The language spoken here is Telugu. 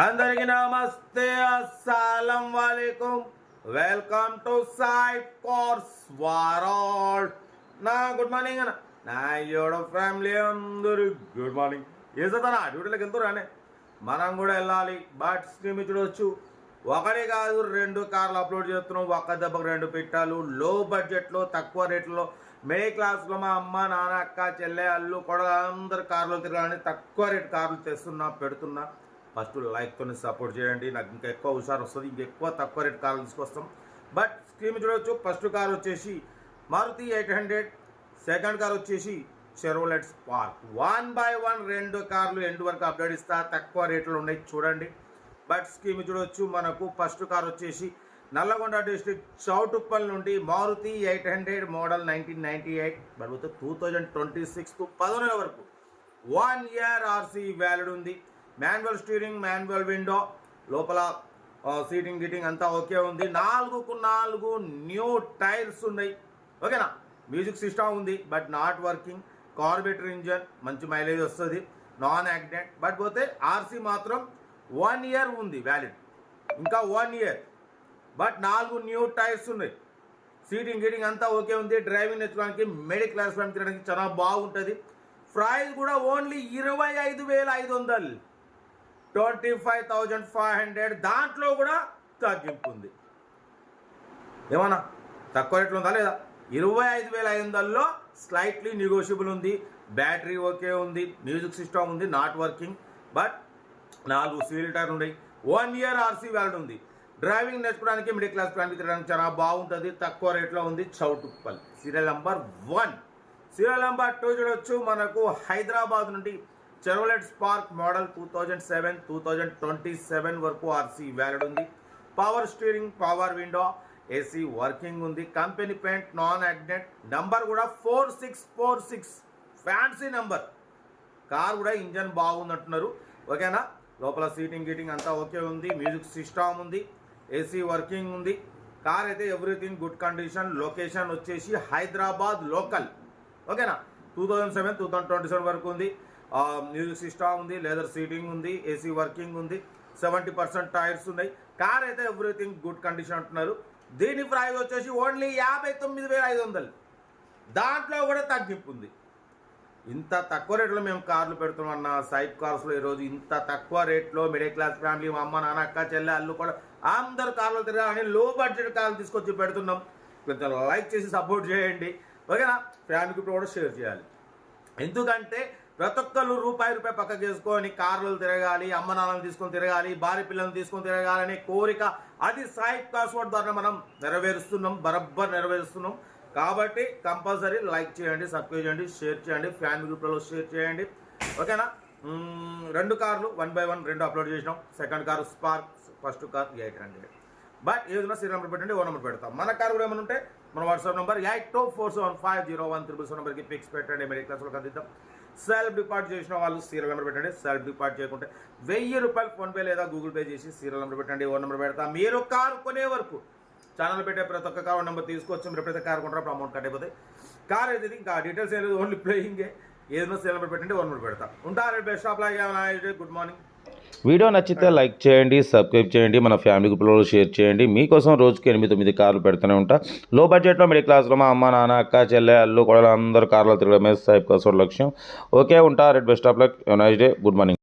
అందరికి నమస్తే అస్సలం వాలేకుం. వెల్కమ్ టు సాయి కోర్స్ వారాల్ నా గుడ్ మార్నింగ్ అన్న. నా యోడ ఫ్యామిలీ అందరూ గుడ్ మార్నింగ్. ఏదన్నా డ్యూటీలోకి వెళ్తారు మనం కూడా వెళ్ళాలి. బట్ స్క్రీమ్ చూడవచ్చు ఒకటి కాదు రెండు కార్లు అప్లోడ్ చేస్తున్నాం. ఒక్క దెబ్బకు రెండు పెట్టాలు. లో బడ్జెట్లో తక్కువ రేట్లో మే క్లాస్లో మా అమ్మ నాన్న అక్క చెల్లె అల్లు కూడా అందరు కార్లు తిరగాలని తక్కువ రేట్ కార్లు తెస్తున్నా పెడుతున్నా. ఫస్ట్ లైక్తో సపోర్ట్ చేయండి. నాకు ఇంకా ఎక్కువ హుషారు వస్తుంది. ఇంకా ఎక్కువ తక్కువ రేట్ కార్లు తీసుకొస్తాం. బట్ స్క్రీన్ చూడవచ్చు ఫస్ట్ కార్ వచ్చేసి Maruti eight hundred. Second car వచ్చేసి Chevrolet Spark. One by one రెండు కార్లు ఎండ్ వరకు అప్డేట్ ఇస్తా. తక్కువ రేట్లు ఉన్నాయి చూడండి. బట్ స్కీమ్ చూడవచ్చు మనకు ఫస్ట్ కార్ వచ్చేసి నల్లగొండ డిస్ట్రిక్ట్ చౌటుప్పల్ నుండి Maruti eight hundred model nineteen ninety eight. But two thousand twenty six పదో వరకు. వన్ ఇయర్ ఆర్సీ వ్యాలిడ్ ఉంది. మాన్యువల్ స్టీరింగ్ మాన్యువల్ విండో లోపల సీటింగ్ గీటింగ్ అంతా ఓకే ఉంది. నాలుగుకు నాలుగు న్యూ టైర్స్ ఉన్నాయి. ఓకేనా? మ్యూజిక్ సిస్టమ్ ఉంది but not working. Carburettor engine మంచి మైలేజ్ వస్తుంది. Non accident. బట్ పోతే ఆర్సీ మాత్రం వన్ ఇయర్ ఉంది వ్యాలిడ్. ఇంకా వన్ ఇయర్. బట్ నాలుగు న్యూ టైర్స్ ఉన్నాయి. సీటింగ్ గీటింగ్ అంతా ఓకే ఉంది. డ్రైవింగ్ నేర్చుకోవడానికి మిడిల్ క్లాస్ ఫ్యామిలీ తినడానికి చాలా బాగుంటుంది. ప్రైస్ కూడా ఓన్లీ ఇరవై ఐదు వేల ఐదు వందలు. Twenty five thousand five hundred దాంట్లో కూడా తగ్గింపు ఉంది. ఏమన్నా తక్కువ రేట్లో ఉందా లేదా? ఇరవై ఐదు వేల ఐదు వందల్లో స్లైట్లీ నెగోషియబుల్ ఉంది. బ్యాటరీ ఓకే ఉంది. మ్యూజిక్ సిస్టమ్ ఉంది. నాట్ వర్కింగ్ బట్ నాలుగు సీల్ టైర్ ఉన్నాయి. వన్ ఇయర్ ఆర్సీ వ్యాలిడ్ ఉంది. డ్రైవింగ్ నేర్చుకోవడానికి మిడిల్ క్లాస్ ఫ్యామిలీ తిరగడానికి చాలా బాగుంటుంది. తక్కువ రేట్లో ఉంది. Choutuppal serial number one serial number two చూడొచ్చు. మనకు హైదరాబాద్ నుండి Chevrolet Spark model two thousand seven two thousand twenty seven వరకు ఆర్సీ వ్యాలిడ్ ఉంది. Power steering power window AC working ఉంది. Company paint non accident number కూడా four six four six fancy number car కూడా ఇంజన్ బాగుందంటున్నారు. ఓకేనా లోపల సీటింగ్ గీటింగ్ అంతా ఓకే ఉంది. మ్యూజిక్ సిస్టమ్ ఉంది. ఏసీ వర్కింగ్ ఉంది. కార్ అయితే ఎవ్రీథింగ్ గుడ్ కండిషన్ లొకేషన్ వచ్చేసి హైదరాబాద్ లోకల్ ఓకేనా two thousand seven two thousand twenty seven వరకు ఉంది. మ్యూజిక్ సిస్టమ్ ఉంది లెదర్ సీటింగ్ ఉంది ఏసీ వర్కింగ్ ఉంది సెవెంటీ పర్సెంట్ టైర్స్ ఉన్నాయి. కార్ అయితే ఎవ్రీథింగ్ గుడ్ కండిషన్ అంటున్నారు. దీని ప్రైస్ వచ్చేసి ఓన్లీ యాభై తొమ్మిది వేల ఐదు వందలు. దాంట్లో కూడా తగ్గింపు ఉంది. ఇంత తక్కువ రేట్లో మేము కార్లు పెడుతున్నాం అన్న సైడ్ కార్స్లో ఈరోజు ఇంత తక్కువ రేట్లో మిడిల్ క్లాస్ ఫ్యామిలీ మా అమ్మ నాన్న అక్క చెల్లె అల్లు కూడా అందరు కార్లు తిరగాలని లో బడ్జెట్ కార్లు తీసుకొచ్చి పెడుతున్నాం. కొంచెం లైక్ చేసి సపోర్ట్ చేయండి. ఓకేనా? ఫ్యామిలీకి కూడా షేర్ చేయాలి. ఎందుకంటే ప్రతి ఒక్కరు రూపాయి రూపాయి పక్కకు చేసుకొని కార్లు తిరగాలి అమ్మ నాన్నలు తీసుకొని తిరగాలి భార్య పిల్లల్ని తీసుకొని తిరగాలనే కోరిక అది సాయి పాస్వర్డ్ ద్వారా మనం నెరవేరుస్తున్నాం బరబ్బర్ నెరవేరుస్తున్నాం. కాబట్టి కంపల్సరీ లైక్ చేయండి సబ్స్క్రైబ్ చేయండి షేర్ చేయండి ఫ్యామిలీ గ్రూప్లలో షేర్ చేయండి. ఓకేనా? రెండు కార్లు వన్ బై వన్ రెండు అప్లోడ్ చేసినాం. Second car Spark first car eight hundred. But ఏదైనా సీరియల్ నెంబర్ పెట్టండి ఓ నెంబర్ పెడతాం. మన కార్ కూడా ఏమైనా ఉంటే మన WhatsApp number eight two four seven five zero one triple seven నెంబర్కి పిక్స్ పెట్టండి మెడికల్ క్లాస్లో అందిద్దాం. సెల్ఫ్ డిపార్ట్ చేసిన వాళ్ళు సీరియల్ నెంబర్ పెట్టండి. సెల్ఫ్ డిపార్ట్ చేయకుంటే వెయ్యి రూపాయలు ఫోన్పే లేదా గూగుల్ పే చేసి సీరియల్ నెంబర్ పెట్టండి ఓ నెంబర్ పెడతా. మీరు కారు కొనే వరకు ఛానల్ పెట్టే ప్రతి ఒక్క కార్ నెంబర్ తీసుకొచ్చి మీరు ప్రతి కారు కొంటారు అమౌంట్ కట్ అయిపోతాయి. కార్ అయితే ఇది ఇంకా డీటెయిల్స్ ఏం లేదు ఓన్లీ ప్లేయింగే ఏదైనా సీరియల్ నెంబర్ పెట్టండి ఓ నెంబర్ పెడతా. ఉంటారు బెస్ట్ ఆఫ్ లాగే గుడ్ మార్నింగ్ వీడియో నచ్చితే లైక్ చేయండి సబ్స్క్రైబ్ చేయండి మన ఫ్యామిలీ గ్రూప్లో షేర్ చేయండి. మీకోసం రోజుకి ఎనిమిది తొమ్మిది కార్లు పెడుతూనే ఉంటా. లో బడ్జెట్లో మిడిల్ క్లాస్లో మా అమ్మ నాన్న అక్క చెల్లె అల్లు కూడా అందరూ కార్లో తిరగడమే సైప్ కోసం లక్ష్యం. ఓకే ఉంటా red best of luck. Nice day good morning